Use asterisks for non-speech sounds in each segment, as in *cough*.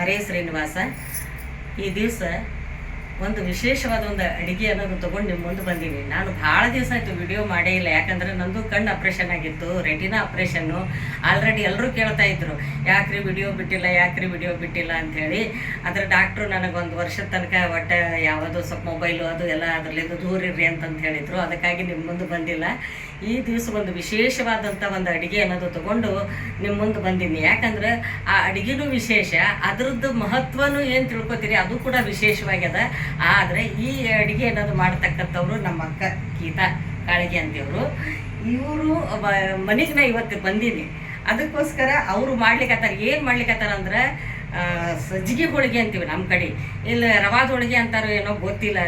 ಹರೇ ಶ್ರೀನಿವಾಸ, ಈ ದಿವಸ ಒಂದು ವಿಶೇಷವಾದ ಒಂದು ಅಡುಗೆ ಅನ್ನೋದು ತೊಗೊಂಡು ನಿಮ್ಮ ಮುಂದೆ ಬಂದೀನಿ ನಾನು ಭಾಳ ದಿವಸ ಆಯಿತು ವಿಡಿಯೋ ಮಾಡೇ ಇಲ್ಲ, ಯಾಕಂದ್ರೆ ನಂದು ಕಣ್ಣು ಆಪ್ರೇಷನ್ ಆಗಿತ್ತು ರೆಟಿನಾ ಆಪ್ರೇಷನ್ನು ಆಲ್ರೆಡಿ ಎಲ್ಲರೂ ಕೇಳ್ತಾ ಇದ್ರು, ಯಾಕ್ರಿ ವಿಡಿಯೋ ಬಿಟ್ಟಿಲ್ಲ, ಯಾಕ್ರಿ ವಿಡಿಯೋ ಬಿಟ್ಟಿಲ್ಲ? ಅಂಥೇಳಿ ಅದ್ರ ಡಾಕ್ಟ್ರು ನನಗೊಂದು ವರ್ಷದ ತನಕ ಒಟ್ಟು ಯಾವುದು ಸ್ವಲ್ಪ ಮೊಬೈಲು ಅದು ಎಲ್ಲ ಅದರಲ್ಲಿಂದ ದೂರ ಇರ್ರಿ ಅಂತಂತ ಹೇಳಿದರು. ಅದಕ್ಕಾಗಿ ನಿಮ್ಮ ಮುಂದೆ ಬಂದಿಲ್ಲ. ಈ ದಿವಸ ಒಂದು ವಿಶೇಷವಾದಂಥ ಒಂದು ಅಡಿಗೆ ಅನ್ನೋದು ತಗೊಂಡು ನಿಮ್ಮ ಮುಂದೆ ಬಂದೀನಿ. ಯಾಕಂದ್ರೆ ಆ ಅಡಿಗೆನೂ ವಿಶೇಷ, ಅದರದ್ದು ಮಹತ್ವನೂ ಏನು ತಿಳ್ಕೊತೀರಿ ಅದು ಕೂಡ ವಿಶೇಷವಾಗ್ಯದ. ಆದರೆ ಈ ಅಡಿಗೆ ಅನ್ನೋದು ಮಾಡ್ತಕ್ಕಂಥವ್ರು ನಮ್ಮ ಅಕ್ಕ ಗೀತಾ ಕಾಳಿಗೆ ಅಂತಿವರು ಇವರು ಮನೆಗೆ ನಾ ಇವತ್ತು ಬಂದೀನಿ. ಅದಕ್ಕೋಸ್ಕರ ಅವರು ಮಾಡ್ಲಿಕ್ಕತ್ತಾರ ಏನು ಮಾಡ್ಲಿಕ್ಕತ್ತಾರ ಅಂದ್ರೆ ಸಜ್ಜಿಗೆ ಹೋಳಿಗೆ ಅಂತೀವಿ ನಮ್ಮ ಕಡೆ. ಇಲ್ಲ, ರವಾದ ಹೋಳಿಗೆ ಅಂತಾರೋ ಏನೋ ಗೊತ್ತಿಲ್ಲ,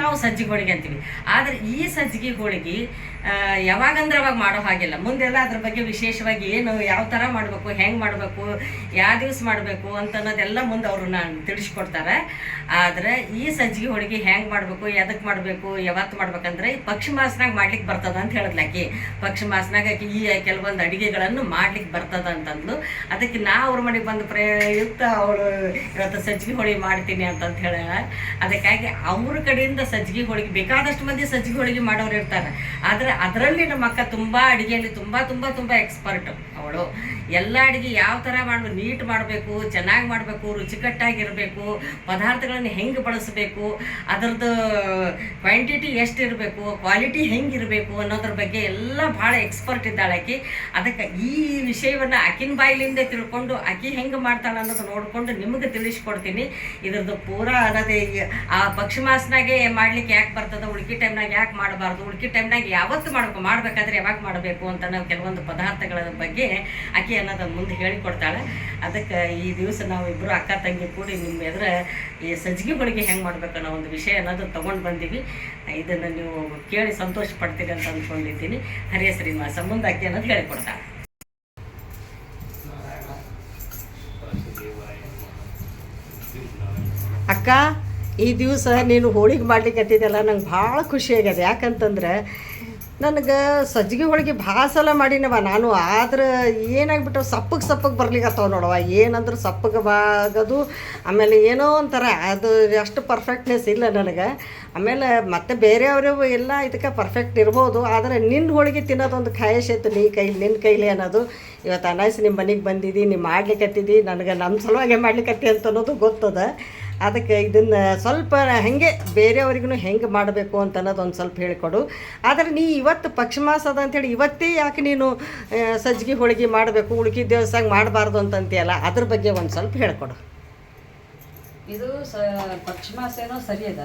ನಾವು ಸಜ್ಜಿಗೆ ಹೋಳಿಗೆ ಅಂತೀವಿ. ಆದರೆ ಈ ಸಜ್ಜಿಗೆ ಹೋಳಿಗೆ ಯಾವಾಗಂದ್ರೆ ಅವಾಗ ಮಾಡೋ ಹಾಗಿಲ್ಲ. ಮುಂದೆಲ್ಲ ಅದ್ರ ಬಗ್ಗೆ ವಿಶೇಷವಾಗಿ ಏನು, ಯಾವ ಥರ ಮಾಡಬೇಕು, ಹೆಂಗೆ ಮಾಡಬೇಕು, ಯಾವ ದಿವ್ಸ ಮಾಡಬೇಕು ಅಂತ ಅನ್ನೋದೆಲ್ಲ ಮುಂದೆ ಅವರು ನಾನು ತಿಳಿಸ್ಕೊಡ್ತಾರೆ. ಆದರೆ ಈ ಸಜ್ಜಿಗೆ ಹೋಳಿಗೆ ಹೆಂಗೆ ಮಾಡಬೇಕು ಎದಕ್ಕೆ ಮಾಡಬೇಕು ಯಾವತ್ತು ಮಾಡ್ಬೇಕಂದ್ರೆ ಈ ಪಕ್ಷಿ ಮಾಸನಾಗ ಮಾಡ್ಲಿಕ್ಕೆ ಬರ್ತದ ಅಂತ ಹೇಳಿದ್ಲು ಆಕಿ. ಪಕ್ಷಿ ಮಾಸನಾಗ ಈ ಕೆಲವೊಂದು ಅಡಿಗೆಗಳನ್ನು ಮಾಡ್ಲಿಕ್ಕೆ ಬರ್ತದ ಅಂತಂದ್ಲು. ಅದಕ್ಕೆ ನಾ ಅವ್ರ ಮನೆಗೆ ಬಂದು ಪ್ರಯುಕ್ತ ಅವಳು, ಇವತ್ತು ಸಜ್ಜಿಗೆ ಹೋಳಿಗೆ ಮಾಡ್ತೀನಿ ಅಂತಂತ ಹೇಳ. ಅದಕ್ಕಾಗಿ ಅವ್ರ ಕಡೆಯಿಂದ ಸಜ್ಜಿಗೆ ಹೋಳಿಗೆ ಬೇಕಾದಷ್ಟು ಮಂದಿ ಸಜ್ಜಿಗೆ ಹೋಳಿಗೆ ಮಾಡೋರು ಇರ್ತಾರೆ. ಆದರೆ ಅದರಲ್ಲಿ ನಮ್ಮ ಅಕ್ಕ ತುಂಬ ಅಡಿಗೆಯಲ್ಲಿ ತುಂಬ ತುಂಬ ತುಂಬ ಎಕ್ಸ್ಪರ್ಟ್ ಅವಳು. ಎಲ್ಲ ಅಡಿಗೆ ಯಾವ ಥರ ಮಾಡಬೇಕು, ನೀಟ್ ಮಾಡಬೇಕು, ಚೆನ್ನಾಗಿ ಮಾಡಬೇಕು, ರುಚಿಕಟ್ಟಾಗಿರಬೇಕು, ಪದಾರ್ಥಗಳನ್ನು ಹೆಂಗೆ ಬಳಸಬೇಕು, ಅದರದ್ದು ಕ್ವಾಂಟಿಟಿ ಎಷ್ಟು ಇರಬೇಕು ಕ್ವಾಲಿಟಿ ಹೆಂಗಿರಬೇಕು ಅನ್ನೋದ್ರ ಬಗ್ಗೆ ಎಲ್ಲ ಭಾಳ ಎಕ್ಸ್ಪರ್ಟ್ ಇದ್ದಾಳೆ ಆಕಿ. ಅದಕ್ಕೆ ಈ ವಿಷಯವನ್ನು ಆಕಿನ ಬಾಯಿಲಿಂದ ತಿಳ್ಕೊಂಡು ಆಕಿ ಹೆಂಗೆ ಮಾಡ್ತಾಳೆ ಅನ್ನೋದು ನೋಡಿಕೊಂಡು ನಿಮಗೆ ತಿಳಿಸ್ಕೊಡ್ತೀನಿ. ಇದ್ರದ್ದು ಪೂರಾ ಅನ್ನೋದೇ ಆ ಪಕ್ಷಿ ಮಾಸನಾಗೆ ಮಾಡ್ಲಿಕ್ಕೆ ಯಾಕೆ ಬರ್ತದ, ಉಳ್ಕಿ ಟೈಮ್ನಾಗ ಯಾಕೆ ಮಾಡಬಾರ್ದು, ಉಳ್ಕಿ ಟೈಮ್ನಾಗ ಯಾವತ್ತು ಮಾಡಬೇಕು ಮಾಡಬೇಕಾದ್ರೆ ಯಾವಾಗ ಮಾಡಬೇಕು ಅಂತ ನಾವು ಕೆಲವೊಂದು ಪದಾರ್ಥಗಳ ಬಗ್ಗೆ ಆಕಿ ಅನ್ನೋದು ಮುಂದೆ ಹೇಳಿಕೊಡ್ತಾಳೆ ಅದಕ್ಕೆ ಈ ದಿವಸ ನಾವು ಇಬ್ಬರು ಅಕ್ಕ ತಂಗಿ ಕೂಡಿ ನಿಮ್ಮ ಎದುರು ಈ ಸಜ್ಜಿಗೆ ಹೋಳಿಗೆ ಹೆಂಗೆ ಮಾಡ್ಬೇಕು ಅನ್ನೋ ಒಂದು ವಿಷಯ ಅನ್ನೋದು ತೊಗೊಂಡು ಬಂದೀವಿ. ಇದನ್ನು ನೀವು ಕೇಳಿ ಸಂತೋಷ ಪಡ್ತೀರಿ ಅಂತ ಅಂದ್ಕೊಂಡಿದ್ದೀನಿ ಹರಿಯ ಶ್ರೀನಿವಾಸ ಮುಂದೆ ಅಕ್ಕಿ ಅನ್ನೋದು ಹೇಳಿಕೊಡ್ತಾಳೆ ಅಕ್ಕ, ಈ ದಿವಸ ನೀನು ಹೋಳಿಗೆ ಮಾಡ್ಲಿಕ್ಕೆ ಹತ್ತಿದ್ದೆಲ್ಲ ನಂಗೆ ಭಾಳ ಖುಷಿ ಆಗ್ಯದ. ಯಾಕಂತಂದ್ರೆ ನನಗೆ ಸಜ್ಜಿಗೆ ಹೋಳಿಗೆ ಭಾಳ ಸಲ ಮಾಡೀನವ ನಾನು, ಆದ್ರೆ ಏನಾಗ್ಬಿಟ್ಟು ಸಪ್ಪಗೆ ಸಪ್ಪಗೆ ಬರ್ಲಿಕ್ಕತ್ತವ ನೋಡವ ಏನಂದ್ರೆ ಸಪ್ಪಗೆ ಬಾಗೋದು, ಆಮೇಲೆ ಏನೋ ಒಂಥರ, ಅದು ಅಷ್ಟು ಪರ್ಫೆಕ್ಟ್ನೆಸ್ ಇಲ್ಲ ನನಗೆ. ಆಮೇಲೆ ಮತ್ತೆ ಬೇರೆಯವರು ಎಲ್ಲ ಇದಕ್ಕೆ ಪರ್ಫೆಕ್ಟ್ ಇರ್ಬೋದು, ಆದರೆ ನಿನ್ನ ಹೋಳಿಗೆ ತಿನ್ನೋದೊಂದು ಖಾಯಶ್ ಇತ್ತು ನೀ ಕೈ ನಿನ್ನ ಕೈಲಿ ಅನ್ನೋದು. ಇವತ್ತು ಅನಾಯ್ಸ್ ನಿಮ್ಮ ಮನೆಗೆ ಬಂದಿದ್ದು ನೀವು ಮಾಡ್ಲಿಕ್ಕತ್ತಿದ್ದಿ ನನಗೆ ನಮ್ಮ ಸಲುವಾಗಿ ಮಾಡ್ಲಿಕ್ಕತ್ತಿ ಅಂತ ಅನ್ನೋದು ಗೊತ್ತದ. ಅದಕ್ಕೆ ಇದನ್ನು ಸ್ವಲ್ಪ ಹೆಂಗೆ ಬೇರೆಯವ್ರಿಗೂ ಹೆಂಗೆ ಮಾಡಬೇಕು ಅಂತ ಅನ್ನೋದು ಒಂದು ಸ್ವಲ್ಪ ಹೇಳಿಕೊಡು. ಆದರೆ ನೀ ಇವತ್ತು ಪಕ್ಷಮಾಸ ಅದ ಅಂತೇಳಿ ಇವತ್ತೇ ಯಾಕೆ ನೀನು ಸಜ್ಜಿಗೆ ಹೋಳಿಗೆ ಮಾಡಬೇಕು ಉಳುಕಿ ದಿವಸ ಮಾಡಬಾರ್ದು ಅಂತಂತೀಯಲ್ಲ, ಅದ್ರ ಬಗ್ಗೆ ಒಂದು ಸ್ವಲ್ಪ ಹೇಳ್ಕೊಡು. ಇದು ಸ ಪಕ್ಷಿಮಾಸೇನೋ ಸರಿ ಅದ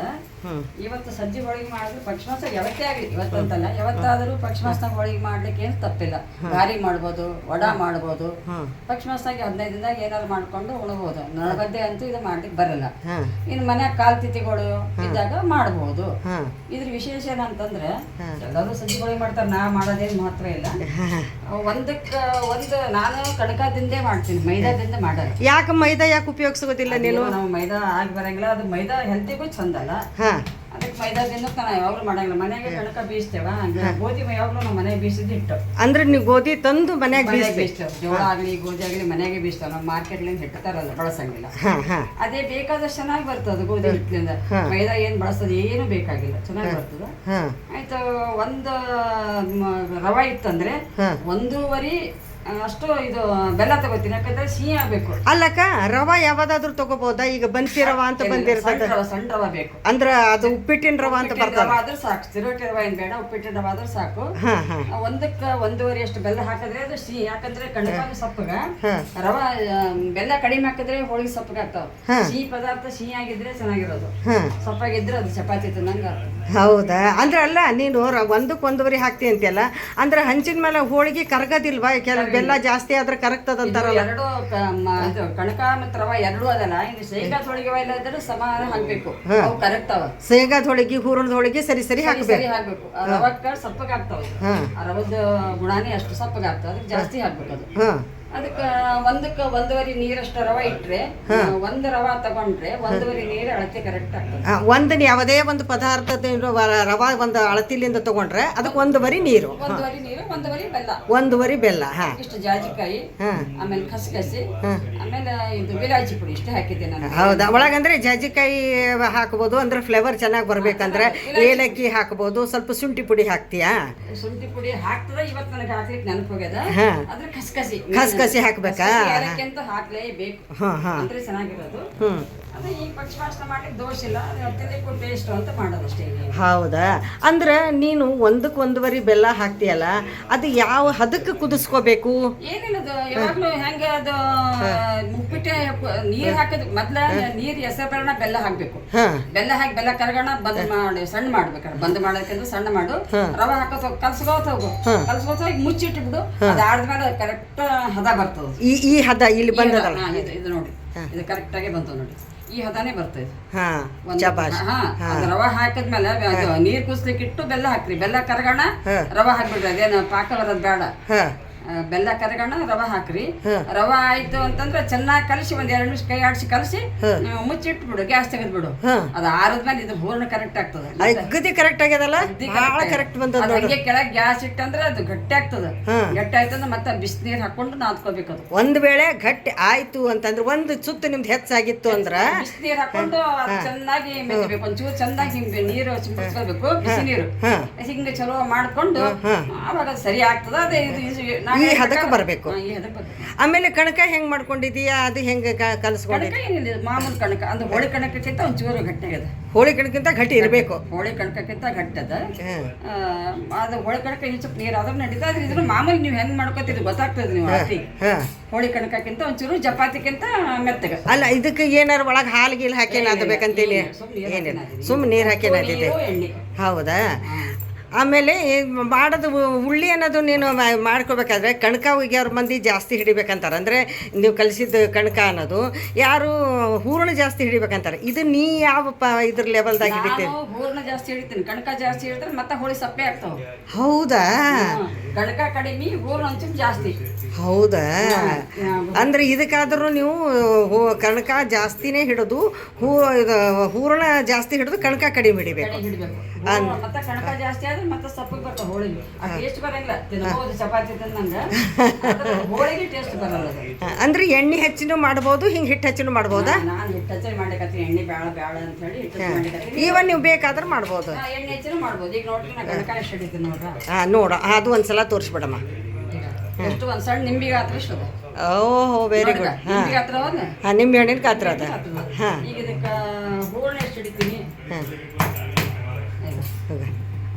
ಇವತ್ತು ಸಜ್ಜಿ ಹೋಳಿಗೆ ಮಾಡಿದ್ರೆ ಪಕ್ಷಮಾಸ ಯಾವತ್ತೇ ಆಗಲಿ ಇವತ್ತಂತಲ್ಲ ಯಾವತ್ತಾದರೂ ಪಕ್ಷಮಾಸನ ಹೋಳಿಗೆ ಮಾಡ್ಲಿಕ್ಕೆ ಏನು ತಪ್ಪಿಲ್ಲ. ಗಾರಿ ಮಾಡ್ಬೋದು ವಡ ಮಾಡ್ಬೋದು. ಪಕ್ಷಿಮಾಸನಾಗ ಹದಿನೈದು ದಿನದಾಗ ಏನಾದ್ರು ಮಾಡ್ಕೊಂಡು ಉಣಬಹುದು ನಳಗದ್ದೆ ಅಂತೂ ಇದು ಮಾಡ್ಲಿಕ್ಕೆ ಬರಲ್ಲ. ಇನ್ನು ಮನ್ಯಾಗ ಕಾಲ್ ತಿಥಿಗಳು ಇದ್ದಾಗ ಮಾಡಬಹುದು ಇದ್ರ ವಿಶೇಷ ಏನಂತಂದ್ರೆ ಎಲ್ಲರೂ ಸಜ್ಜಿ ಹೋಳಿಗೆ ಮಾಡ್ತಾರೆ ನಾ ಮಾಡೋದೇನು ಮಹತ್ವ ಇಲ್ಲ. *laughs* ಒಂದಕ್ಕೆ ಒಂದು ನಾನು ಕಣಕದಿಂದೇ ಮಾಡ್ತೀನಿ ಮೈದಾದಿಂದ ಮಾಡಲ್ಲ. ಯಾಕೆ ಮೈದಾ ಯಾಕೆ ಉಪಯೋಗಿಸೋದಿಲ್ಲ ನೀನು? ನಾವು ಮೈದಾ ಆಗಿ ಬರಂಗಿಲ್ಲ. ಅದು ಮೈದಾ ಹೆಲ್ತಿಗೂ ಚಂದಲ್ಲ ಹಾಂ. ಅದಕ್ಕೆ ಮೈದಾದಿಂದ ನಾನು ಯಾವಾಗಲೂ ಮಾಡಂಗಿಲ್ಲ. ಮನೆಗೆ ಕಣಕ ಬೀಸ್ತೇವ. ಹಂಗೆ ಗೋಧಿ ಯಾವಾಗಲೂ ನಾವು ಮನೆಗೆ ಬೀಸಿದ್ ಹಿಟ್ಟು. ಅಂದ್ರೆ ನೀವು ಗೋಧಿ ತಂದು ಮನ್ಯಾಗ ಮನೆಗೆ ಬೀಸ್ಬೇಕು. ಬೀಸ್ತೇವೆ. ಜೋಳ ಆಗಲಿ ಗೋಧಿ ಆಗಲಿ ಮನೆಗೆ ಬೀಸ್ತಾವ. ನಾವು ಮಾರ್ಕೆಟ್ಲಿಂದ ಹಿಟ್ಟು ತರಲ್ಲ ಬಳಸಂಗಿಲ್ಲ. ಹಾಂ ಹಾಂ. ಅದೇ ಬೇಕಾದಷ್ಟು ಚೆನ್ನಾಗಿ ಬರ್ತದೆ ಗೋಧಿ ಹಿಟ್ಟಿನಿಂದ ಮೈದಾ ಏನು ಬಳಸೋದು ಏನು ಬೇಕಾಗಿಲ್ಲ. ಚೆನ್ನಾಗಿ ಬರ್ತದೆ. ಹಾಂ. ಆಯ್ತು ಒಂದು ಮ- ರವೆ ಇತ್ತಂದ್ರೆ ಒಂದೂವರೆ ಅಷ್ಟು ಇದು ಬೆಲ್ಲ ತಗೋತೀನಿ ಯಾಕಂದ್ರೆ ಸಿಹಿ ಆಗ್ಬೇಕು. ಅಲ್ಲಕ್ಕ ರವಾ ಯಾವ್ದಾದ್ರು ತಗೋಬಹುದಾ ಈಗ ಬನ್ಸಿ ರವಾ ಅಂತ ಬಂದಿರ್ತದೆ ಸಣ್ಣ ರವಾ ಬೇಕು. ಅಂದ್ರ ಅದು ಉಪ್ಪಿಟ್ಟಿನ ರವಾ ಅಂತ ಬರ್ತಾರೆ. ರವಾ ಆದ್ರೆ ಸಾಕು ಚಿರೋಟಿ ರವೆ ಏನ್ ಬೇಡ ಉಪ್ಪಿಟ್ಟಿನ ರವಾ ಆದ್ರೆ ಸಾಕು. ಒಂದಕ್ಕ ಒಂದೂವರೆ ಅಷ್ಟು ಬೆಲ್ಲ ಹಾಕಿದ್ರೆ ಅದು ಸಿಹಿ ಯಾಕಂದ್ರೆ ಕಣಕಾಲ ಸಪ್ಪಗ. ರವಾ ಬೆಲ್ಲ ಕಡಿಮೆ ಹಾಕಿದ್ರೆ ಹೋಳಿಗೆ ಸಪ್ಪಗೆ ಆಗ್ತಾವ. ಸಿಹಿ ಪದಾರ್ಥ ಸಿಹಿ ಆಗಿದ್ರೆ ಚೆನ್ನಾಗಿರೋದು. ಸಪ್ಪಾಗಿದ್ರೆ ಅದು ಚಪಾತಿ ತಿನ್ನಂಗ ಹೌದಾ? ಅಂದ್ರೆ ಅಲ್ಲ ನೀನು ಒಂದಕ್ಕೆ ಒಂದೂವರೆ ಹಾಕ್ತಿ ಅಂತೆಲ್ಲ ಅಂದ್ರೆ ಹಂಚಿನ ಮೇಲೆ ಹೋಳಿಗೆ ಕರಗದಿಲ್ವಾ ಕೆಲ ಬೆಲ್ಲ ಜಾಸ್ತಿ ಆದ್ರೆ ಕರಗ್ತದಂತಾರಲ್ಲ ಎರಡು ಕಣಕ ಮತ್ತು ರವ ಎರಡು ಅದಲ್ಲ. ಇನ್ನು ಶೇಂಗಾ ಹೋಳಿಗೆ ಎಲ್ಲ ಇದ್ರೆ ಸಮಾನ ಹಾಕ್ಬೇಕು. ಅವು ಕರೆಕ್ಟಾವ ಶೇಂಗಾದ ಹೋಳಿಗೆ ಹೂರಣದ ಹೋಳಿಗೆ ಸರಿ ಸರಿ ಸರಿ ಹಾಕ್ಬೇಕು. ಸರಿ ಹಾಕ್ಬೇಕು ರವಕ್ಕ ಸಪ್ಪಗೆ ಆಗ್ತಾವ ಆ ರವದ ಗುಣಾನೇ ಅಷ್ಟು ಸಪ್ಪಗೆ ಆಗ್ತಾವ ಅದಕ್ಕೆ ಜಾಸ್ತಿ ಹಾಕ್ಬೇಕು ಅದು. ಅದಕ್ಕೆ ಒಂದಕ್ಕೆ ಒಂದೂವರೆ ನೀರಷ್ಟು ರವ ಇಟ್ಟರೆ ಒಂದು ರವ ತಗೊಂಡ್ರೆ ಒಂದೂವರೆ ನೀರು ಅಳತೆ ಕರೆಕ್ಟ್ ಆಗ್ತದೆ. ಒಂದು ಯಾವುದೇ ಒಂದು ಪದಾರ್ಥ ರವಾ ಒಂದು ಅಳತಿಲಿಂದ ತಗೊಂಡ್ರೆ ಅದಕ್ಕೆ ಒಂದುವರಿ ನೀರು. ಒಂದೂವರೆ ನೀರು ಒಂದೂವರೆ ಬೆಲ್ಲ. ಒಂದುವರಿ ಬೆಲ್ಲ ಹಾ. ಇಷ್ಟು ಜಾಜಿಕಾಯಿ ಆಮೇಲೆ ಕಸಗಸಿ ಆಮೇಲೆ ಇದು ವಿಲಾಜಿ ಪುಡಿ ಇಷ್ಟು ಹಾಕಿದ್ದೆ ನಾನು. ಹೌದಾ? ಒಳಗಂದ್ರೆ ಜಾಜಿಕಾಯಿ ಹಾಕ್ಬೋದು ಅಂದ್ರೆ ಫ್ಲೇವರ್ ಚೆನ್ನಾಗಿ ಬರ್ಬೇಕಂದ್ರೆ ಏಲಕ್ಕಿ ಹಾಕ್ಬೋದು ಸ್ವಲ್ಪ ಶುಂಠಿ ಪುಡಿ ಹಾಕ್ತೀಯಾ? ಶುಂಠಿ ಪುಡಿ ಹಾಕ್ತದ ಇವತ್ತು ನನಗೆ ಹಾಕ್ಲಿಕ್ಕೆ ನೆನಪು ಹೋಗ್ಯದ. ಅದ್ರ ಅದ್ರ ಕಸಕಸಿ. ಕಸ್ಕಸಿ ಹಾಕ್ಬೇಕಾ? ಹಾಕ್ಲೇಬೇಕು. ಹಾ ಹಾ. ಚೆನ್ನಾಗಿರೋದು. ಹ್ಮ್. ಅದೇ ಈ ಪಕ್ಷಪಾತ ಮಾಡ್ಲಿಕ್ಕೆ ದೋಷ ಇಲ್ಲ ತಿನ್ನಲಿಕ್ಕೂ ಟೇಸ್ಟ್ ಅಂತ ಮಾಡೋದಷ್ಟೇ. ಹೌದಾ? ಅಂದ್ರೆ ನೀನು ಒಂದಕ್ಕೆ ಒಂದುವರಿ ಬೆಲ್ಲ ಹಾಕ್ತೀಯಲ್ಲ ಅದು ಯಾವ ಹದಕ್ಕೆ ಕುದಿಸ್ಕೋಬೇಕು? ಏನಿಲ್ಲದು ಯಾವಾಗ್ಲೂ ಹೆಂಗೆ ಅದು ಮುಪ್ಪಿಟ್ಟೆ ನೀರ್ ಹಾಕಿದ್ ಮೊದ್ಲ ನೀರ್ ಹೆಸರು ಬರೋಣ ಬೆಲ್ಲ ಹಾಕ್ಬೇಕು. ಬೆಲ್ಲ ಹಾಕಿ ಬೆಲ್ಲ ಕರಗೋಣ ಬಂದ್ ಮಾಡಿ ಸಣ್ಣ ಮಾಡ್ಬೇಕು ಬಂದ್ ಮಾಡೋದಕ್ಕಿಂತ ಸಣ್ಣ ಮಾಡು. ರವೆ ಹಾಕೋತ ಕಲ್ಸ್ಕೋತ ಹೋಗು. ಕಲ್ಸ್ಕೋತ ಹೋಗಿ ಮುಚ್ಚಿಟ್ಬಿಡು ಅದಾದ್ಮೇಲೆ ಅದು ಕರೆಕ್ಟ್ ಹದ ಬರ್ತದ. ಈ ಈ ಹದ ಇಲ್ಲಿ ಬಂದದಲ್ಲ? ಇದು ನೋಡಿ. ಇದು ಕರೆಕ್ಟ್ ಆಗಿ ಬಂತು ನೋಡಿ. ಈ ಹದಾನೇ ಬರ್ತದೆ. ಹಾ ಅದು ರವೆ ಹಾಕಿದ್ಮೇಲೆ ಅದು ನೀರ್ ಕುಸ್ಲಿಕ್ಕೆ ಇಟ್ಟು ಬೆಲ್ಲ ಹಾಕ್ರಿ. ಬೆಲ್ಲ ಕರಗೋಣ ರವ ಹಾಕ್ಬಿಡ್ರಿ. ಅದೇನು ಪಾಕ ಬರೋದ್ ಬೇಡ. ಬೆಲ್ಲ ಕರಗಣ ರವೆ ಹಾಕ್ರಿ. ರವೆ ಆಯ್ತು ಅಂತಂದ್ರೆ ಚೆನ್ನಾಗಿ ಕಲಸಿ ಒಂದ್ ಎರಡು ನಿಮಿಷ ಕೈ ಆಡಿಸಿ ಕಲಸಿ ಮುಚ್ಚಿಟ್ಬಿಡು ಗ್ಯಾಸ್ ತೆಗೆದ್ಬಿಡು. ಬಿಡು ಅದು ಆರದ್ಮೇಲೆ ಇದು ಹೂರ್ಣ ಕರೆಕ್ಟ್ ಆಗ್ತದೆ. ಅಗದಿ ಕರೆಕ್ಟ್ ಆಗ್ಯದಲ್ಲ? ಕರೆಕ್ಟ್ ಬಂದದ ಅದು ಹಂಗೆ ಕೆಳಗೆ ಗ್ಯಾಸ್ ಇಟ್ಟಂದ್ರೆ ಅದು ಗಟ್ಟಿ ಆಗ್ತದ. ಗಟ್ಟಿ ಆಯ್ತಂದ್ರೆ ಮತ್ತೆ ಬಿಸಿನೀರ್ ಹಾಕೊಂಡು ನಾದ್ಕೋಬೇಕು ಅದು. ಒಂದ್ ವೇಳೆ ಗಟ್ಟಿ ಆಯ್ತು ಅಂತಂದ್ರೆ ಒಂದು ಸುತ್ತು ನಿಮ್ದು ಹೆಚ್ಚಾಗಿತ್ತು ಅಂದ್ರೆ? ಬಿಸಿನೀರ್ ಹಾಕೊಂಡು ಚೆನ್ನಾಗಿ ಒಂಚೂರು ಚೆನ್ನಾಗಿ ಹಿಂಗೆ ನೀರು ಸಿಂಪಡಿಸ್ಕೋಬೇಕು ಬಿಸಿ ನೀರು. ಹಿಂಗೆ ಚಲೋ ಮಾಡ್ಕೊಂಡು ಆವಾಗ ಸರಿ ಆಗ್ತದ. ಅದೇ ಇದು ಈ ಹದಕ್ಕೆ ಬರಬೇಕು. ಬರ್ಬೇಕು. ಈ ಹದಕ್ಕೆ ಬರ್ಬೇಕು. ಆಮೇಲೆ ಕಣಕ ಹೆಂಗ್ ಮಾಡ್ಕೊಂಡಿದೀಯಾ? ಅದು ಹೆಂಗ ಕಲಸ್ಕೊಂಡಿದ್ದಿ ಕಣಕ ಏನಿಲ್ಲ ಮಾಮೂಲು ಕಣಕ. ಅಂದ್ರೆ ಹೋಳಿ ಕಣಕಕ್ಕಿಂತ ಒಂಚೂರು ಗಟ್ಟಿಯಾಗದ ಹೋಳಿ ಕಣಕ್ಕಿಂತ ಗಟ್ಟಿ ಇರಬೇಕು. ಹೋಳಿ ಕಣಕಕ್ಕಿಂತ ಘಟ್ಟದ ಆ, ಅದು ಹೋಳಿ ಕಣಕ ಇನ್ನು ಸ್ವಲ್ಪ ನೀರು ಆದ್ರೂ ನಡೀತಾ ಆದ್ರೆ ಇದ್ರ ಮಾಮೂಲಿ ನೀವು ಹೆಂಗ್ ಮಾಡ್ಕೋತೀರಿ ಗೊತ್ತಾಗ್ತದೆ ನೀವು ಅತಿ ಹಾ. ಹೋಳಿ ಕಣಕಕ್ಕಿಂತ ಒಂಚೂರು ಚಪಾತಿಕ್ಕಿಂತ ಮೆತ್ತಗ. ಅಲ್ಲ ಇದಕ್ಕೆ ಏನಾರ ಒಳಗೆ ಹಾಲು ಗೀಲ್ ಹಾಕಿ ನಾದಬೇಕಂತೀನಿ ಏನಿಲ್ಲ. ಸುಮ್ಮನೆ ನೀರು ಹಾಕಿ ನಾದಿದೆ ಎಣ್ಣೆ. ಹೌದಾ? ಆಮೇಲೆ ಮಾಡೋದು ಉಳ್ಳಿ ಅನ್ನೋದು ನೀನು ಮಾಡ್ಕೋಬೇಕಾದ್ರೆ ಕಣಕ ಅವ್ರ ಮಂದಿ ಜಾಸ್ತಿ ಹಿಡಿಬೇಕಂತಾರೆ. ಅಂದರೆ ನೀವು ಕಲಿಸಿದ್ದು ಕಣಕ ಅನ್ನೋದು ಯಾರು ಹೂರಣ ಜಾಸ್ತಿ ಹಿಡಿಬೇಕಂತಾರೆ. ಇದು ನೀ ಯಾವ ಪ ಇದ್ರ ಲೆವೆಲ್ದಾಗ ಹಿಡಿತೀರಿ ಹೂರಣ ಜಾಸ್ತಿ ಹಿಡಿತೀನಿ. ಕಣಕ ಜಾಸ್ತಿ ಹಿಡಿದ್ರೆ ಮತ್ತೆ ಹೋಳಿ ಸಪ್ಪೆ ಆಗ್ತಾವೆ. ಹೌದಾ? ಕಣಕ ಕಡಿಮೆ ಹೂರ್ಣ ಜಾಸ್ತಿ. ಹೌದಾ? ಅಂದ್ರೆ ಇದಕ್ಕಾದರೂ ನೀವು ಹೂ ಕಣಕ ಜಾಸ್ತಿನೇ ಹಿಡಿದು ಹೂ ಹೂರಣ ಜಾಸ್ತಿ ಹಿಡಿದು ಕಣಕ ಕಡಿಮೆ ಹಿಡಿಬೇಕು. ಜಾಸ್ತಿ ಆದ್ರೆ ಮತ್ತೆ ಸಪ್ಪಗೆ ಬರ್ತಾವ ಹೋಳಿಗೆ. ಆ ಟೇಸ್ಟ್ ಬರಂಗಿಲ್ಲ. ತಿನ್ಬೋದು ಚಪಾತಿ ತಿನ್ನಂಗ ಆದ್ರೆ ಹೋಳಿಗೆ ಟೇಸ್ಟ್ ಬರಲ್ಲ ಅದು. ಅಂದ್ರೆ ಎಣ್ಣೆ ಹೆಚ್ಚಿನೂ ಮಾಡ್ಬೋದು ಹಿಂಗೆ ಹಿಟ್ಟು ಹೆಚ್ಚಿನೂ ಮಾಡ್ಬೋದಾ? ನಾನು ಹಿಟ್ಟು ಹಚ್ಚಿ ಮಾಡ್ಲಿಕತ್ತೀನಿ. ಎಣ್ಣೆ ಬ್ಯಾಳ ಬ್ಯಾಳ ಅಂತ ಹೇಳಿ ಹಿಟ್ಟು ಹಚ್ಚಿ ಮಾಡ್ಲಿಕತ್ತೀನಿ. ಇವನ್ ನೀವು ಬೇಕಾದ್ರೆ ಮಾಡ್ಬೋದು. ನಾ ಎಣ್ಣೆ ಹೆಚ್ಚಿನೂ ಮಾಡ್ಬೋದು. ಈಗ ನೋಡ್ರಿ ನಾ ಕಣಕ ಎಷ್ಟು ಹಿಡಿತೀನಿ ನೋಡ್ರ. ಹಾಂ ನೋಡ. ಅದು ಒಂದ್ಸಲ ತೋರಿಸ್ಬಿಡಮ್ಮ. ಎಷ್ಟು ಒಂದ್ ಸಣ್ಣ ನಿಂಬಿಗೆ ಗಾತ್ರ ಅದ. ಓಹೋ ವೆರಿ ಗುಡ್ ಹಾಂ. ನಿಂಬಿಗೆ ಹತ್ರ ಹೋದ ಹಾಂ ನಿಂಬೆ ಹಣ್ಣಿನ ಕಾತ್ರ ಅದ. ಹಾಂ. ಈಗ ಇದಕ್ಕೆ ಹೂರ್ಣ ಎಷ್ಟು ಹಿಡಿತೀನಿ ಹಾಂ.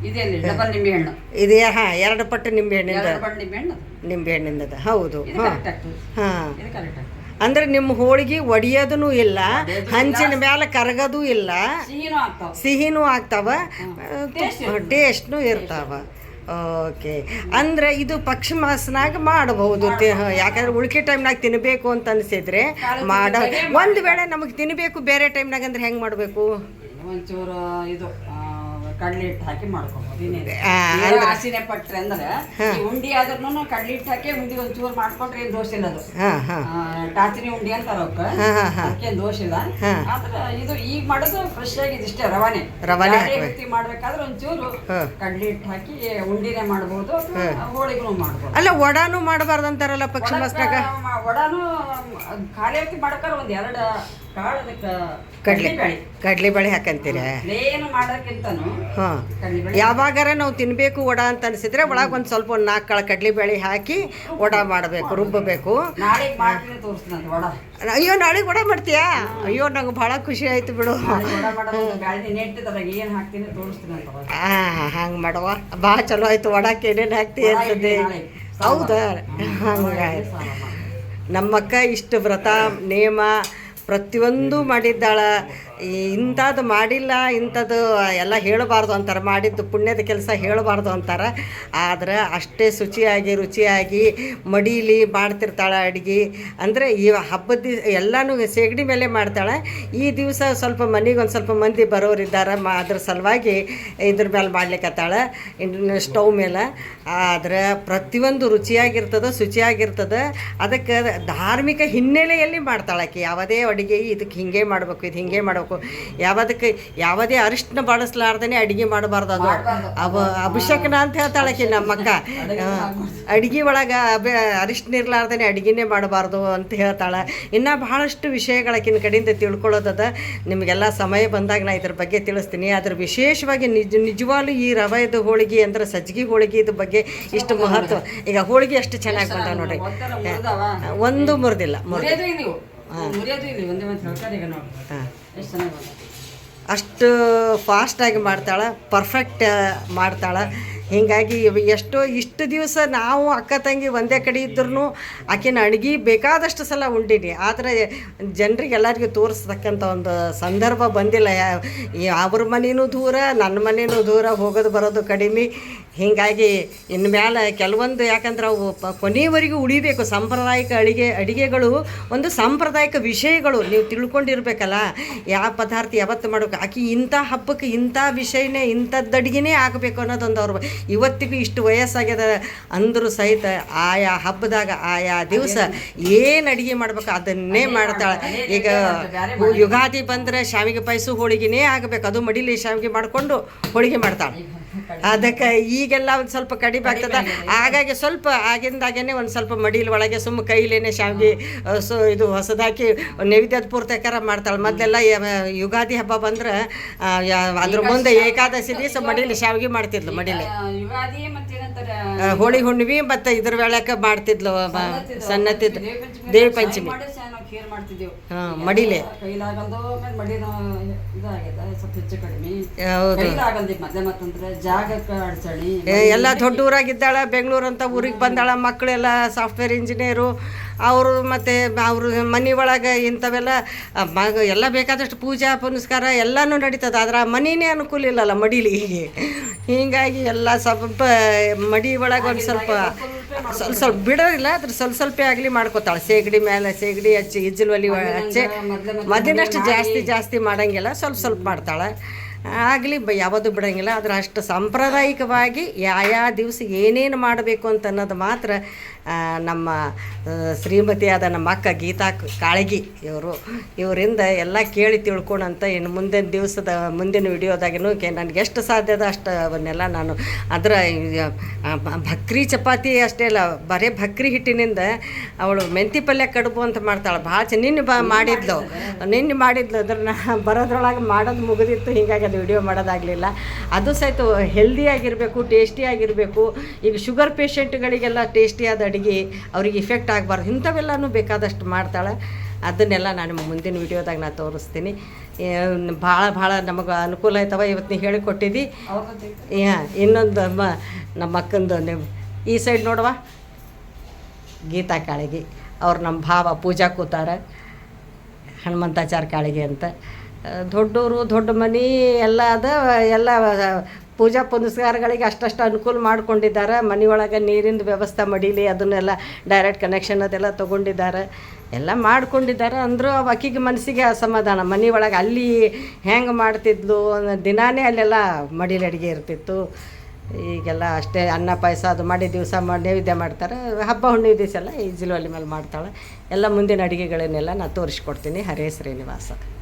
ಇದೆಲ್ಲಿ ಡಬಲ್ ನಿಂಬೆ ಹಣ್ಣು ಇದು ಹಾಂ ಎರಡು ಪಟ್ಟು ನಿಂಬೆ ಹಣ್ಣಿಂದ ಎರಡು ನಿಂಬೆ ಹಣ್ಣು ನಿಂಬೆ ಹಣ್ಣಿಂದದ ಹೌದು. ಇದು ಹಾಂ. ಕರೆಕ್ಟ್ ಆಗ್ತದೆ. ಹಾಂ. ಇದು ಕರೆಕ್ಟ್ ಆಗ್ತದೆ. ಅಂದ್ರೆ ನಿಮ್ಮ ಹೋಳಿಗೆ ಒಡಿಯೋದೂ ಇಲ್ಲ ಹಂಚಿನ ಮೇಲೆ ಕರಗೋದು ಇಲ್ಲ. ಸಿಹಿನೂ ಆಗ್ತಾವ. ಸಿಹಿನೂ ಆಗ್ತಾವ. ಟೇಸ್ಟ್ನು ಇರ್ತಾವ. ಓಕೆ. ಅಂದ್ರೆ ಇದು ಪಕ್ಷಿ ಮಾಸನಾಗ ಮಾಡಬಹುದು. ಯಾಕಂದ್ರೆ ಉಳ್ಕೆ ಟೈಮ್ನಾಗ ತಿನ್ನಬೇಕು ಅಂತ ಅನಿಸಿದ್ರೆ ಮಾಡ ಒಂದು ವೇಳೆ ನಮಗೆ ತಿನ್ನಬೇಕು ಬೇರೆ ಟೈಮ್ನಾಗ ಅಂದ್ರೆ ಹೆಂಗೆ ಮಾಡಬೇಕು? ಒಂಚೂರು ಇದು. ಕಡ್ಲೆ ಹಿಟ್ಟು ಹಾಕಿ ಮಾಡ್ಕೊಬೋದು. ಇನ್ನೇನು ಆ, ಏನೋ ಆಸೆನೆ ಪಟ್ರೆ ಅಂದ್ರೆ ಉಂಡಿ ಆದ್ರೂ ಕಡ್ಲಿ ಹಿಟ್ಟು ಹಾಕಿ ಉಂಡಿ ಒಂಚೂರು ಮಾಡ್ಕೊಂಡ್ರೆ ಏನು ದೋಷ ಇಲ್ಲ ಅದು. ಟಾಚಿನಿ ಉಂಡಿ ಅಂತಾರ ಅವಕ್ಕ. ಅದಕ್ಕೆ ದೋಷ ಇಲ್ಲ. ಆದ್ರೆ ಇದು ಈಗ ಮಾಡೋದು ಫ್ರೆಶ್ ಆಗಿ ಇಷ್ಟೇ ರವಾನೆ. ರವಾನೆ. ರೀತಿ ಮಾಡ್ಬೇಕಾದ್ರೆ ಒಂಚೂರು ಕಡ್ಲಿ ಹಿಟ್ಟು ಹಾಕಿ ಉಂಡಿನೇ ಮಾಡ್ಬೋದು ಹೋಳಿಗೂ ಮಾಡ್ಬೋದು. ಅಲ್ಲ ವಡಾನು ಮಾಡಬಾರ್ದು ಅಂತಾರಲ್ಲ ಪಕ್ಷ ವಡಾನು ಖಾಲಿ ಹಾಕಿ ಮಾಡ್ಕಾರ ಒಂದ್ ಎರಡ ಕಾಳು ಅದಕ್ಕೆ ಕಡ್ಲೆ ಕಡ್ಲೆ ಬೇಳೆ ಹಾಕಂತೀರ? ಏನು ಮಾಡೋಕ್ಕಿಂತನೂ ಬೇಳೆ ಯಾವಾಗಾರ ನಾವು ತಿನ್ನಬೇಕು ವಡ ಅಂತ ಅನಿಸಿದ್ರೆ ಒಳಗೆ ಒಂದು ಸ್ವಲ್ಪ ಒಂದು ನಾಲ್ಕು ಕಾಳು ಕಡ್ಲೆ ಬೇಳೆ ಹಾಕಿ ವಡ ಮಾಡಬೇಕು ರುಬ್ಬಬೇಕು ಅಯ್ಯೋ ನಾಳೆ ವಡ ಮಾಡ್ತೀಯಾ? ಅಯ್ಯೋ ನಂಗೆ ಭಾಳ ಖುಷಿ ಆಯ್ತು ಬಿಡು. ಹಾಂ ಹಂಗೆ ಮಾಡವ. ಭಾಳ ಚಲೋ ಆಯ್ತು ವಡಕ್ಕೆ ಏನೇನು ಹಾಕ್ತಿ ಅಂತಂದೆ. ಹೌದಾ? ಹಂಗಾಯ್ತು. ನಮ್ಮಕ್ಕ ಇಷ್ಟು ವ್ರತ ನಿಯಮ ಪ್ರತಿಯೊಂದು ಮಾಡಿದ್ದಾಳ. ಈ ಇಂಥದ್ದು ಮಾಡಿಲ್ಲ, ಇಂಥದ್ದು ಎಲ್ಲ ಹೇಳಬಾರ್ದು ಅಂತಾರೆ. ಮಾಡಿದ್ದು ಪುಣ್ಯದ ಕೆಲಸ ಹೇಳಬಾರ್ದು ಅಂತಾರೆ. ಆದ್ರೆ ಅಷ್ಟೇ ಶುಚಿಯಾಗಿ, ರುಚಿಯಾಗಿ ಮಡೀಲಿ ಮಾಡ್ತಿರ್ತಾಳೆ ಅಡುಗೆ. ಅಂದರೆ ಈ ಹಬ್ಬದ ದಿವಸ ಎಲ್ಲನೂ ಸೆಗಡಿ ಮೇಲೆ ಮಾಡ್ತಾಳೆ. ಈ ದಿವಸ ಸ್ವಲ್ಪ ಮನೆಗೆ ಒಂದು ಸ್ವಲ್ಪ ಮಂದಿ ಬರೋರಿದ್ದಾರೆ. ಮಾ ಅದ್ರ ಸಲುವಾಗಿ ಇದ್ರ ಮೇಲೆ ಮಾಡ್ಲಿಕ್ಕತ್ತಾಳೆ ಇನ್ನು ಸ್ಟವ್ ಮೇಲೆ. ಆದ್ರೆ ಪ್ರತಿಯೊಂದು ರುಚಿಯಾಗಿರ್ತದೆ, ಶುಚಿಯಾಗಿರ್ತದೆ. ಅದಕ್ಕೆ ಧಾರ್ಮಿಕ ಹಿನ್ನೆಲೆಯಲ್ಲಿ ಮಾಡ್ತಾಳೆ ಆಕೆ. ಯಾವುದೇ ಅಡುಗೆ ಇದಕ್ಕೆ ಹಿಂಗೆ ಮಾಡಬೇಕು, ಇದು ಹಿಂಗೆ ಮಾಡಬೇಕು. ಯಾವುದಕ್ಕೆ ಯಾವುದೇ ಅರಿಶಿನ ಬಳಸಲಾರ್ದೇ ಅಡುಗೆ ಮಾಡಬಾರ್ದು ಅದು. ಅವ ಅಭಿಷೇಕನ ಅಂತ ಹೇಳ್ತಾಳೆ ಆಕಿ ನಮ್ಮ ಅಕ್ಕ. ಅಡುಗೆ ಒಳಗೆ ಅಭಿ ಅರಿಶಿನ ಇರ್ಲಾರ್ದೇ ಅಡುಗೆನೇ ಮಾಡಬಾರ್ದು ಅಂತ ಹೇಳ್ತಾಳೆ. ಇನ್ನು ಬಹಳಷ್ಟು ವಿಷಯಗಳಕ್ಕಿನ ಕಡೆಯಿಂದ ತಿಳ್ಕೊಳ್ಳೋದದ. ನಿಮಗೆಲ್ಲ ಸಮಯ ಬಂದಾಗ ನಾ ಇದ್ರ ಬಗ್ಗೆ ತಿಳಿಸ್ತೀನಿ. ಅದ್ರ ವಿಶೇಷವಾಗಿ ನಿಜ ನಿಜವಾಗ್ಲೂ ಈ ರವೆದು ಹೋಳಿಗೆ ಅಂದ್ರೆ ಸಜ್ಜಿಗೆ ಹೋಳಿಗೆ ಇದ್ರ ಬಗ್ಗೆ ಇಷ್ಟು ಮಹತ್ವ. ಈಗ ಹೋಳಿಗೆ ಅಷ್ಟು ಚೆನ್ನಾಗಿ ಬಂದ ನೋಡಿ. ಒಂದು ಮುರಿದಿಲ್ಲ ಮುರಿದ ಹಾಂ. ಅಷ್ಟು ಫಾಸ್ಟಾಗಿ ಮಾಡ್ತಾಳೆ ಪರ್ಫೆಕ್ಟ್ ಮಾಡ್ತಾಳೆ. ಹೀಗಾಗಿ ಎಷ್ಟೋ ಇಷ್ಟು ದಿವಸ ನಾವು ಅಕ್ಕ ತಂಗಿ ಒಂದೇ ಕಡೆ ಇದ್ರೂ ಆಕಿನ ಅಡುಗೆ ಬೇಕಾದಷ್ಟು ಸಲ ಉಂಡಿನಿ. ಆದರೆ ಜನರಿಗೆ ಎಲ್ಲರಿಗೂ ತೋರಿಸ್ತಕ್ಕಂಥ ಒಂದು ಸಂದರ್ಭ ಬಂದಿಲ್ಲ. ಅವ್ರ ಮನೇನೂ ದೂರ ನನ್ನ ಮನೆಯೂ ದೂರ, ಹೋಗೋದು ಬರೋದು ಕಡಿಮೆ. ಹೀಗಾಗಿ ಇನ್ನು ಮೇಲೆ ಕೆಲವೊಂದು ಯಾಕಂದ್ರೆ ಅವು ಪ ಕೊನೆಯವರೆಗೂ ಉಳಿಬೇಕು. ಸಾಂಪ್ರದಾಯಿಕ ಅಡಿಗೆ ಅಡಿಗೆಗಳು ಒಂದು ಸಾಂಪ್ರದಾಯಿಕ ವಿಷಯಗಳು. ನೀವು ತಿಳ್ಕೊಂಡಿರ್ಬೇಕಲ್ಲ ಯಾವ ಪದಾರ್ಥ ಯಾವತ್ತು ಮಾಡಬೇಕು? ಆಕಿ ಇಂಥ ಹಬ್ಬಕ್ಕೆ ಇಂಥ ವಿಷಯನೇ ಇಂಥದ್ದು ಅಡುಗೆನೇ ಆಗಬೇಕು ಅನ್ನೋದೊಂದು ಅವ್ರ ಇವತ್ತಿಗೂ ಇಷ್ಟು ವಯಸ್ಸಾಗ್ಯದ ಅಂದರೂ ಸಹಿತ ಆಯಾ ಹಬ್ಬದಾಗ ಆಯಾ ದಿವಸ ಏನು ಅಡುಗೆ ಮಾಡ್ಬೇಕು ಅದನ್ನೇ ಮಾಡ್ತಾಳೆ. ಈಗ ಯುಗಾದಿ ಬಂದರೆ ಶಾವಿಗೆ ಪಾಯಸ ಹೋಳಿಗೆನೇ ಆಗಬೇಕು. ಅದು ಮಡಿಲಿ ಶಾವಿಗೆ ಮಾಡಿಕೊಂಡು ಹೋಳಿಗೆ ಮಾಡ್ತಾಳೆ. ಅದಕ್ಕೆ ಈಗೆಲ್ಲ ಒಂದು ಸ್ವಲ್ಪ ಕಡಿಮೆ ಆಗ್ತದ. ಹಾಗಾಗಿ ಸ್ವಲ್ಪ ಆಗಿಂದಾಗೇನೆ ಒಂದು ಸ್ವಲ್ಪ ಮಡಿಲ್ ಒಳಗೆ ಸುಮ್ಮ ಕೈಲೇನೆ ಶಾವಿಗೆ ಸೊ ಇದು ಹೊಸದಾಕಿ ನೈವೇದ್ಯದ ಪೂರ್ತಕರ ಮಾಡ್ತಾಳೆ. ಮೊದಲೆಲ್ಲ ಯುಗಾದಿ ಹಬ್ಬ ಬಂದ್ರೆ ಅದ್ರ ಮುಂದೆ ಏಕಾದಶಿ ದಿವಸ ಮಡಿಲಿ ಶಾವಿಗೆ ಮಾಡ್ತಿದ್ಲು ಮಡಿಲಿ. ಯುಗಾದಿ ಹೋಳಿ ಹುಣ್ಣಿಮೆ ಮತ್ತು ಇದ್ರ ವೇಳಕ್ಕೆ ಮಾಡ್ತಿದ್ಲು ಸಣ್ಣತ್ತಿದ್ದು. ದೇವಿ ಪಂಚಮಿ ಹಾಂ ಮಡಿಲೆ. ಎಲ್ಲ ದೊಡ್ಡ ಊರಾಗಿದ್ದಾಳ ಬೆಂಗಳೂರು ಅಂತ ಊರಿಗೆ ಬಂದಾಳ ಮಕ್ಕಳೆಲ್ಲ ಸಾಫ್ಟ್ವೇರ್ ಇಂಜಿನಿಯರು ಅವರು ಮತ್ತು ಅವರು ಮನೆ ಒಳಗೆ ಇಂಥವೆಲ್ಲ ಮಗ ಎಲ್ಲ ಬೇಕಾದಷ್ಟು ಪೂಜಾ ಪುನಸ್ಕಾರ ಎಲ್ಲನೂ ನಡೀತದೆ. ಆದ್ರೆ ಆ ಮನೆಯೇ ಅನುಕೂಲ ಇಲ್ಲಲ್ಲ ಮಡಿಲಿ. ಹೀಗಾಗಿ ಎಲ್ಲ ಸ್ವಲ್ಪ ಮಡಿ ಒಳಗೆ ಒಂದು ಸ್ವಲ್ಪ ಸ್ವಲ್ಪ ಸ್ವಲ್ಪ ಬಿಡೋದಿಲ್ಲ ಅದ್ರ ಸ್ವಲ್ಪ ಸ್ವಲ್ಪ ಆಗಲಿ ಮಾಡ್ಕೋತಾಳೆ. ಸೇಗಡಿ ಮೇಲೆ ಸೇಗಡಿ ಹಚ್ಚಿ ಇಜ್ಜಲ್ ಒಲಿ ಹಚ್ಚಿ ಮದಿನಷ್ಟು ಜಾಸ್ತಿ ಜಾಸ್ತಿ ಮಾಡೋಂಗಿಲ್ಲ ಸ್ವಲ್ಪ ಸ್ವಲ್ಪ ಮಾಡ್ತಾಳೆ. ಆಗಲಿ ಬ ಯಾವುದು ಬಿಡೋಂಗಿಲ್ಲ ಆದ್ರೆ ಅಷ್ಟು ಸಾಂಪ್ರದಾಯಿಕವಾಗಿ ಯಾವ ದಿವಸ ಏನೇನು ಮಾಡಬೇಕು ಅಂತ ಅನ್ನೋದು ಮಾತ್ರ ನಮ್ಮ ಶ್ರೀಮತಿಯಾದ ನಮ್ಮ ಅಕ್ಕ ಗೀತಾ ಕಾಳಗಿ ಇವರು. ಇವರಿಂದ ಎಲ್ಲ ಕೇಳಿ ತಿಳ್ಕೊಳಂತ ಇನ್ನು ಮುಂದಿನ ದಿವಸದ ಮುಂದಿನ ವಿಡಿಯೋದಾಗಿನೂ ಕೆ ನನಗೆ ಎಷ್ಟು ಸಾಧ್ಯದ ಅಷ್ಟು ಅವನ್ನೆಲ್ಲ ನಾನು ಅದರ ಭಕ್ರಿ ಚಪಾತಿ ಅಷ್ಟೇ ಅಲ್ಲ ಬರೀ ಭಕ್ರಿ ಹಿಟ್ಟಿನಿಂದ ಅವಳು ಮೆಂತಿ ಪಲ್ಯ ಕಡುಬು ಅಂತ ಮಾಡ್ತಾಳೆ. ಭಾಳ ಚೆ ನಿನ್ನೆ ಬಾ ಮಾಡಿದ್ಲು. ನಿನ್ನೆ ಮಾಡಿದ್ಲು. ಅದ್ರನ್ನ ಬರೋದ್ರೊಳಗೆ ಮಾಡೋದು ಮುಗಿದಿತ್ತು ಹೀಗಾಗಿ ಅದು ವಿಡಿಯೋ ಮಾಡೋದಾಗಲಿಲ್ಲ. ಅದು ಸಹಿತ ಹೆಲ್ದಿಯಾಗಿರಬೇಕು ಟೇಸ್ಟಿಯಾಗಿರಬೇಕು. ಈಗ ಶುಗರ್ ಪೇಷಂಟ್ಗಳಿಗೆಲ್ಲ ಟೇಸ್ಟಿಯಾದ ಅಡುಗೆ ಅವ್ರಿಗೆ ಇಫೆಕ್ಟ್ ಆಗಬಾರ್ದು. ಇಂಥವೆಲ್ಲನೂ ಬೇಕಾದಷ್ಟು ಮಾಡ್ತಾಳೆ. ಅದನ್ನೆಲ್ಲ ನಾನು ಮುಂದಿನ ವಿಡಿಯೋದಾಗ ನಾನು ತೋರಿಸ್ತೀನಿ. ಭಾಳ ಭಾಳ ನಮಗೆ ಅನುಕೂಲ ಆಯ್ತವ ಇವತ್ತು ನೀವು ಹೇಳಿಕೊಟ್ಟಿದ್ದಿ ಹಾಂ ಇನ್ನೊಂದು ಮ ನಮ್ಮ ಅಕ್ಕಂದು ಈ ಸೈಡ್ ನೋಡುವ. ಗೀತಾ ಕಾಳಿಗೆ. ಅವ್ರು ನಮ್ಮ ಭಾವ ಪೂಜಾ ಕೂತಾರ. ಹನುಮಂತಾಚಾರ ಕಾಳಿಗೆ ಅಂತ. ದೊಡ್ಡವರು ದೊಡ್ಡ ಮನೆ ಎಲ್ಲ ಅದ. ಎಲ್ಲ ಪೂಜಾ ಪುನಸ್ಕಾರಗಳಿಗೆ ಅಷ್ಟಷ್ಟು ಅನುಕೂಲ ಮಾಡ್ಕೊಂಡಿದ್ದಾರೆ. ಮನೆಯೊಳಗೆ ನೀರಿನ ವ್ಯವಸ್ಥೆ ಮಡೀಲಿ, ಅದನ್ನೆಲ್ಲ ಡೈರೆಕ್ಟ್ ಕನೆಕ್ಷನ್ ಅದೆಲ್ಲ ತೊಗೊಂಡಿದ್ದಾರೆ. ಎಲ್ಲ ಮಾಡ್ಕೊಂಡಿದ್ದಾರೆ. ಅಂದರೂ ಆಕಿಗೆ ಮನಸ್ಸಿಗೆ ಅಸಮಾಧಾನ. ಮನೆ ಒಳಗೆ ಅಲ್ಲಿ ಹೆಂಗೆ ಮಾಡ್ತಿದ್ಲು ದಿನಾನೇ ಅಲ್ಲೆಲ್ಲ ಮಡಿಲಿ ಅಡುಗೆ ಇರ್ತಿತ್ತು. ಈಗೆಲ್ಲ ಅಷ್ಟೇ ಅನ್ನ ಪಾಯಸ ಅದು ಮಾಡಿ ದಿವಸ ಮಾಡಿ ನೈವೇದ್ಯ ಮಾಡ್ತಾರೆ. ಹಬ್ಬ, ಹುಣ್ಣಿಮೆ ದಿವಸ ಎಲ್ಲ ಈಜಿಲು ಅಲ್ಲಿ ಮೇಲೆ ಮಾಡ್ತಾಳೆ. ಎಲ್ಲ ಮುಂದಿನ ಅಡುಗೆಗಳನ್ನೆಲ್ಲ ನಾನು ತೋರಿಸ್ಕೊಡ್ತೀನಿ. ಹರೇ ಶ್ರೀನಿವಾಸ.